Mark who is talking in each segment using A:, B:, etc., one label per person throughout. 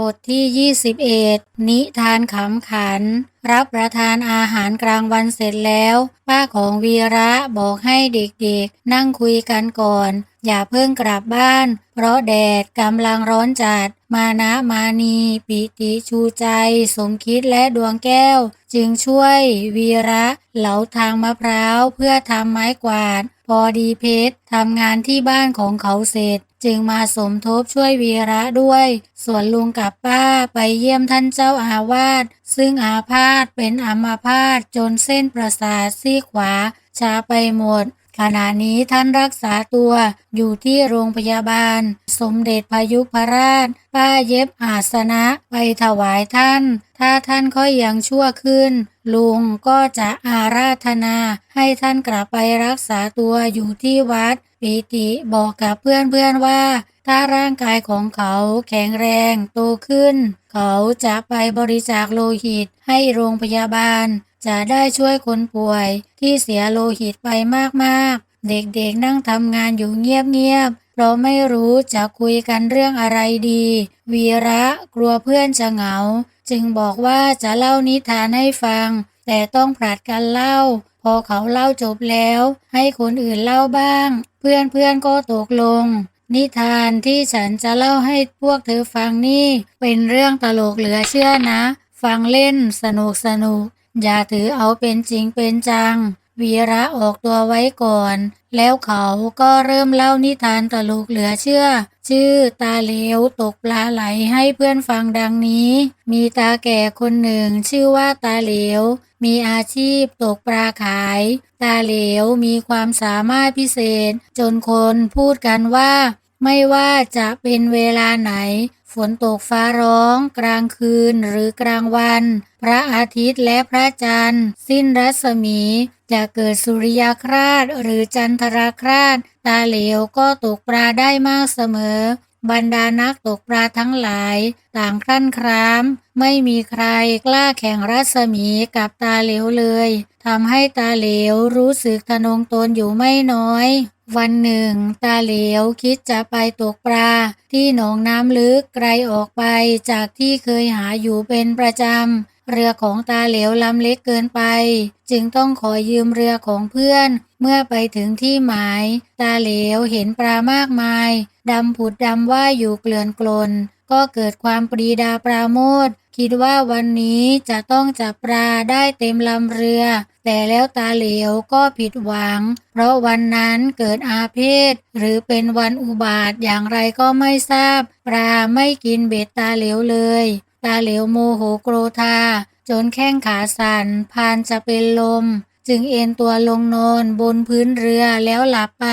A: บทที่ 21 นิทานขำขัน รับประทานอาหารกลางวันเสร็จแล้ว ป้าของวีระบอกให้เด็กๆ นั่งคุยกันก่อน อย่าเพิ่งกลับบ้าน เพราะแดดกำลังร้อนจัด มานะมานีปิติชูใจ สมคิดและดวงแก้ว จึงช่วยวีระเหลาทางมะพร้าวเพื่อทำไม้กวาด พอดีเพชรทำงานที่บ้านของเขาเสร็จ จึงมาสมทบช่วยวีระด้วย ส่วนลุงกับป้าไปเยี่ยมท่านเจ้าอาวาสซึ่งอาพาธเป็นอัมาพาตจนเส้นประสาทซี่ขวาชาไปหมด ขณะนี้ท่านรักษาตัวอยู่ที่โรงพยาบาล สมเด็จพยุพราช ป้าเย็บอาสนะไปถวายท่าน ถ้าท่านค่อยยังชั่วขึ้น ลุงก็จะอาราธนา ให้ท่านกลับไปรักษาตัวอยู่ที่วัด ปีติบอกกับเพื่อนๆว่า ถ้าร่างกายของเขาแข็งแรงโตขึ้น เขาจะไปบริจาคโลหิตให้โรงพยาบาล จะได้ช่วยคนป่วยที่เสียโลหิตไปมากๆ เด็กๆนั่งทำงานอยู่เงียบๆเพราะไม่รู้จะคุยกันเรื่องอะไรดี วีระกลัวเพื่อนจะเหงา จึงบอกว่าจะเล่านิทานให้ฟัง แต่ต้องผลัดกันเล่า พอเขาเล่าจบแล้ว ให้คนอื่นเล่าบ้าง เพื่อนๆก็ตกลงนิทานที่ฉันจะเล่าให้พวกเธอฟังนี่ เป็นเรื่องตลกเหลือเชื่อนะ ฟังเล่นสนุกสนุก อย่าถือเอาเป็นจริงเป็นจัง วีระออกตัวไว้ก่อน แล้วเขาก็เริ่มเล่านิทานตลกเหลือเชื่อ ชื่อตาเหลวตกปลาไหลให้เพื่อนฟังดังนี้ มีตาแก่คนหนึ่งชื่อว่าตาเหลวมีอาชีพตกปลาขาย ตาเหลวมีความสามารถพิเศษ จนคนพูดกันว่า ไม่ว่าจะเป็นเวลาไหน ฝนตกฟ้าร้อง กลางคืนหรือกลางวัน พระอาทิตย์และพระจันทร์ สิ้นรัศมี จะเกิดสุริยคราสหรือจันทราคราสตาเหลวก็ตกปลาได้มากเสมอ บรรดานักตกปลาทั้งหลาย ต่างครั่นคราม ไม่มีใครกล้าแข่งรัศมีกับตาเหลวเลยทำให้ตาเหลวรู้สึกทะนงตนอยู่ไม่น้อย วันหนึ่ง ตาเหลวคิดจะไปตกปลา ที่หนองน้ำลึกไกลออกไปจากที่เคยหาอยู่เป็นประจำ เรือของตาเหลวลำเล็กเกินไป จึงต้องขอยืมเรือของเพื่อน เมื่อไปถึงที่หมาย ตาเหลวเห็นปลามากมายดำผุดดำว่ายอยู่เกลื่อนกลน ก็เกิดความปรีดาปราโมทคิดว่าวันนี้จะต้องจับปลาได้เต็มลำเรือ แต่แล้วตาเหลวก็ผิดหวัง เพราะวันนั้นเกิดอาเพศ หรือเป็นวันอุบาทอย่างไรก็ไม่ทราบ ปลาไม่กินเบ็ดตาเหลวเลย ตาเหลวโมโหโกรธา จนแข้งขาสั่นพานจะเป็นลม จึงเอนตัวลงนอนบนพื้นเรือแล้วหลับไป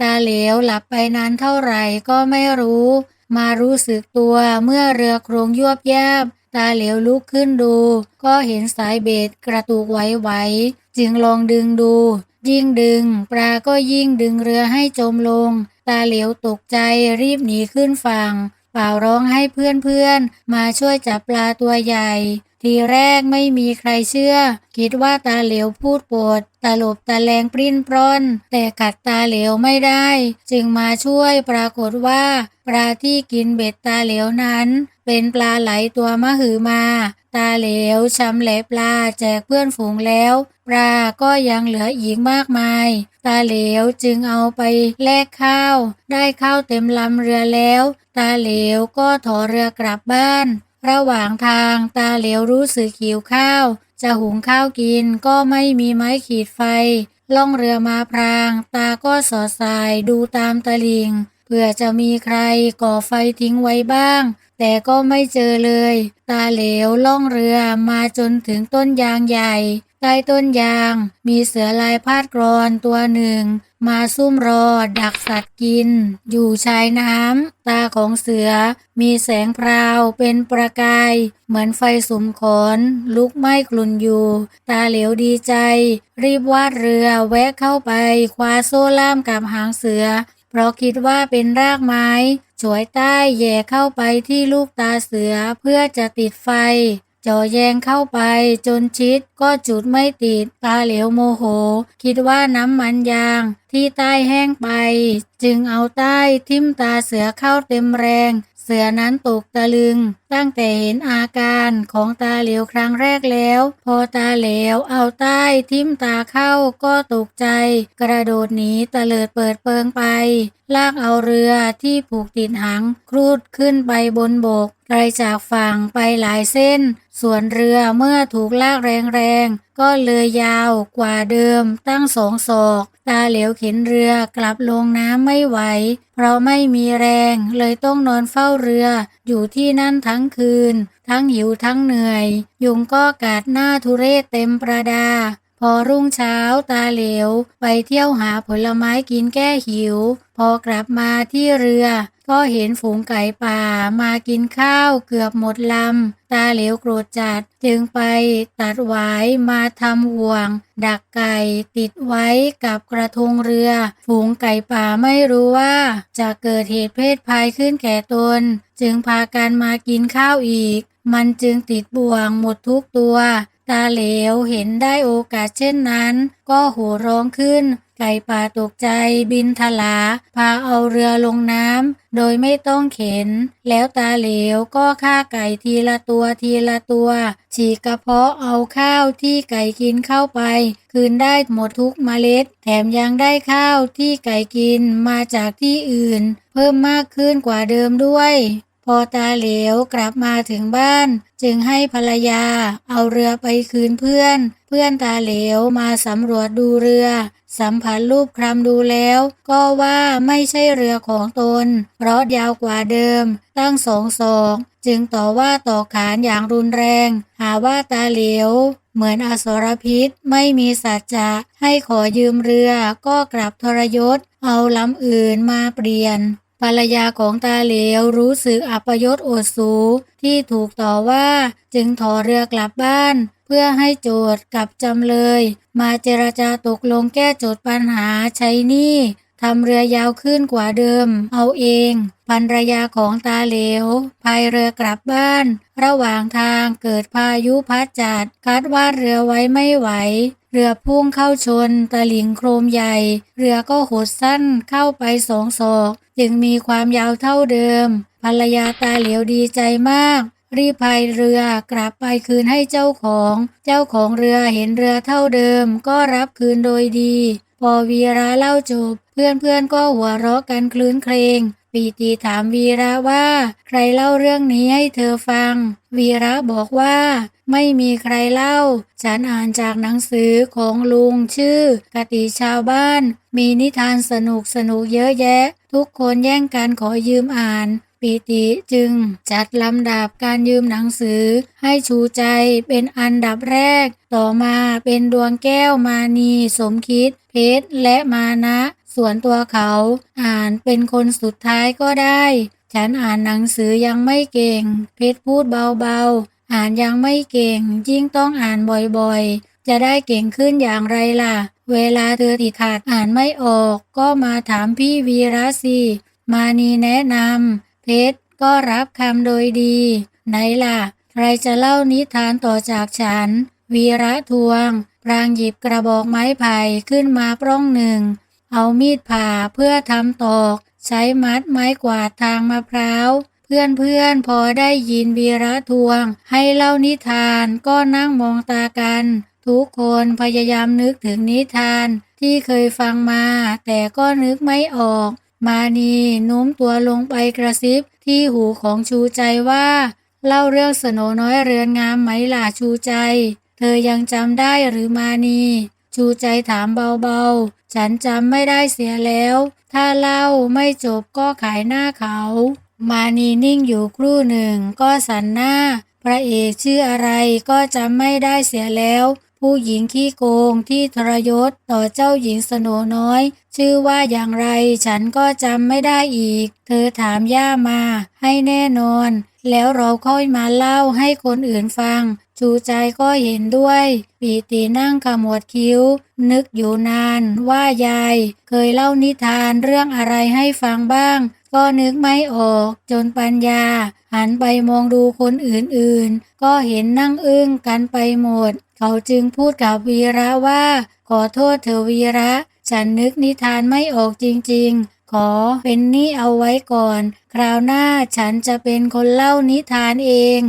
A: ตาเหลวหลับไปนานเท่าไหร่ก็ไม่รู้ มารู้สึกตัวเมื่อเรือโครงยวบยาบ ตาเหลวลุกขึ้นดู ก็เห็นสายเบ็ดกระตุกไหวๆจึงลองดึงดู ยิ่งดึง ปลาก็ยิ่งดึงเรือให้จมลง ตาเหลวตกใจรีบหนีขึ้นฝั่งเป่าร้องให้เพื่อนๆ มาช่วยจับปลาตัวใหญ่ ทีแรกไม่มีใครเชื่อ คิดว่าตาเหลวพูดปวดตาหลบตาแรงปริ้นปร้อน แต่กัดตาเหลวไม่ได้ จึงมาช่วยปรากฏว่า ปลาที่กินเบ็ดตาเหลวนั้น เป็นปลาไหลตัวมะหือมา ตาเหลวชำแหละปลาแจกเพื่อนฝูงแล้ว ปลาก็ยังเหลืออีกมากมาย ตาเหลวจึงเอาไปแลกข้าว ได้ข้าวเต็มลำเรือแล้ว ตาเหลวก็ถอเรือกลับบ้าน ระหว่างทางตาเหลียวรู้สึกหิวข้าว จะหุงข้าวกินก็ไม่มีไม้ขีดไฟ ล่องเรือมาพราง ตาก็สอดสายดูตามตะลิงเพื่อจะมีใครก่อไฟทิ้งไว้บ้าง แต่ก็ไม่เจอเลย ตาเหลวล่องเรือมาจนถึงต้นยางใหญ่ ใต้ต้นยาง มีเสือลายพาดกรอนตัวหนึ่ง มาซุ่มรอ ดักสัตว์กิน อยู่ชายน้ำ ตาของเสือ มีแสงพราวเป็นประกาย เหมือนไฟสุมขอนลุกไหม้กลุ่นอยู่ ตาเหลียวดีใจ รีบวาดเรือแวะเข้าไป คว้าโซ่ล่ามกับหางเสือ เพราะคิดว่าเป็นรากไม้ฉวยใต้แย่เข้าไปที่ลูกตาเสือเพื่อจะติดไฟ จ่อแยงเข้าไปจนชิดก็จุดไม่ติดตาเหลวโมโห คิดว่าน้ำมันยาง ที่ใต้แห้งไป จึงเอาใต้ทิ่มตาเสือเข้าเต็มแรง เสือนั้นตกตะลึงตั้งแต่เห็นอาการของตาเหลวครั้งแรกแล้ว พอตาเหลวเอาใต้ทิ่มตาเข้าก็ตกใจ กระโดดหนีตะเลิดเปิดเปิงไป ลากเอาเรือที่ผูกติดหางครูดขึ้นไปบนบกไกลจากฝั่งไปหลายเส้น ส่วนเรือเมื่อถูกลากแรงๆ ก็เลยยาวกว่าเดิมตั้งสองศอก ตาเหลวเข็นเรือกลับลงน้ำไม่ไหว เพราะไม่มีแรงเลยต้องนอนเฝ้าเรืออยู่ที่นั่นทั้ง้งคืน ทั้งหิวทั้งเหนื่อย ยุงก็กัดหน้าทุเรศเต็มประดา พอรุ่งเช้าตาเหลว ไปเที่ยวหาผลไม้กินแก้หิว พอกลับมาที่เรือ ก็เห็นฝูงไก่ป่ามากินข้าวเกือบหมดลำ ตาเหลวโกรธจัดจึงไปตัดหวายมาทำห่วง ดักไก่ติดไว้กับกระทงเรือ ฝูงไก่ป่าไม่รู้ว่า จะเกิดเหตุเพศภัยขึ้นแก่ตน จึงพากันมากินข้าวอีก มันจึงติดบ่วงหมดทุกตัว ตาเหลวเห็นได้โอกาสเช่นนั้น ก็โห่ร้องขึ้น ไก่ป่าตกใจบินทลา พาเอาเรือลงน้ำโดยไม่ต้องเข็น แล้วตาเหลวก็ฆ่าไก่ทีละตัวทีละตัว ฉีกกระเพาะเอาข้าวที่ไก่กินเข้าไป คืนได้หมดทุกเมล็ด แถมยังได้ข้าวที่ไก่กินมาจากที่อื่น เพิ่มมากขึ้นกว่าเดิมด้วย พอตาเหลวกลับมาถึงบ้าน จึงให้ภรรยาเอาเรือไปคืนเพื่อน เพื่อนตาเหลวมาสำรวจดูเรือ สัมผัสรูปคลำดูแล้ว ก็ว่าไม่ใช่เรือของตน เพราะยาวกว่าเดิม ตั้งสองศอกจึงต่อว่าต่อขานอย่างรุนแรง หาว่าตาเหลวเหมือนอสรพิษไม่มีสัจจะให้ขอยืมเรือก็กลับทรยศ เอาลำอื่นมาเปลี่ยน ภรรยาของตาเหลวรู้สึกอัปยศโอดสูที่ถูกต่อว่าจึงถอเรือกลับบ้าน เพื่อให้โจทย์กับจำเลย มาเจรจาตกลงแก้โจทย์ปัญหาใช้หนี้ทำเรือยาวขึ้นกว่าเดิม เอาเองภรรยาของตาเหลวพายเรือกลับบ้าน ระหว่างทางเกิดพายุพัดจัดคาดว่าเรือไว้ไม่ไหว เรือพุ่งเข้าชนตะหลิงโครมใหญ่ เรือก็หดสั้นเข้าไปสองศอก จึงมีความยาวเท่าเดิม ภรรยาตาเหลียวดีใจมาก รีบพายเรือกลับไปคืนให้เจ้าของ เจ้าของเรือเห็นเรือเท่าเดิม ก็รับคืนโดยดี พอวีระเล่าจบ เพื่อนๆก็หัวเราะกันคลื้นเครง ปีตีถามวีระว่า ใครเล่าเรื่องนี้ให้เธอฟัง วีระบอกว่า ไม่มีใครเล่า ฉันอ่านจากหนังสือของลุงชื่อกติชาวบ้าน มีนิทานสนุกสนุกเยอะแยะ ทุกคนแย่งกันขอยืมอ่านปีติจึงจัดลำดับการยืมหนังสือ ให้ชูใจเป็นอันดับแรก ต่อมาเป็นดวงแก้วมานีสมคิด เพชรและมานะ ส่วนตัวเขา อ่านเป็นคนสุดท้ายก็ได้ ฉันอ่านหนังสือยังไม่เก่ง เพชรพูดเบาๆ อ่านยังไม่เก่ง ยิ่งต้องอ่านบ่อยๆ จะได้เก่งขึ้นอย่างไรล่ะ เวลาเธอติดขัดอ่านไม่ออก ก็มาถามพี่วีระสิมานีแนะนำเพชรก็รับคำโดยดี ไหนล่ะ ใครจะเล่านิทานต่อจากฉัน วีระทวง พรางหยิบกระบอกไม้ไผ่ขึ้นมาปล้องหนึ่ง เอามีดผ่าเพื่อทำตอกใช้มัดไม้กวาดทางมะพร้าวเพื่อนเพื่อนๆพอได้ยินวีระทวง ให้เล่านิทานก็นั่งมองตากัน ทุกคนพยายามนึกถึงนิทาน ที่เคยฟังมา แต่ก็นึกไม่ออก มานีโน้มตัวลงไปกระซิบที่หูของชูใจว่า เล่าเรื่องสโนน้อยเรือนงามไหมล่ะชูใจ เธอยังจำได้หรือมานี ชูใจถามเบาๆ ฉันจำไม่ได้เสียแล้ว ถ้าเล่าไม่จบก็ขายหน้าเขา มานีนิ่งอยู่ครู่หนึ่งก็สันหน้า พระเอกชื่ออะไรก็จำไม่ได้เสียแล้ว ผู้หญิงขี้โกงที่ทรยศต่อเจ้าหญิงสโนน้อย ชื่อว่าอย่างไรฉันก็จำไม่ได้อีก เธอถามย่ามาให้แน่นอนแล้วเราค่อยมาเล่าให้คนอื่นฟัง ชูใจก็เห็นด้วยปีตินั่งขมวดคิ้ว นึกอยู่นาน ว่ายาย เคยเล่านิทานเรื่องอะไรให้ฟังบ้าง ก็นึกไม่ออกจนปัญญา หันไปมองดูคนอื่นๆ ก็เห็นนั่งอึ้งกันไปหมด เขาจึงพูดกับวีระว่า ขอโทษเธอวีระ ฉันนึกนิทานไม่ออกจริง ๆขอเป็นนี้เอาไว้ก่อน คราวหน้าฉันจะเป็นคนเล่านิทานเอง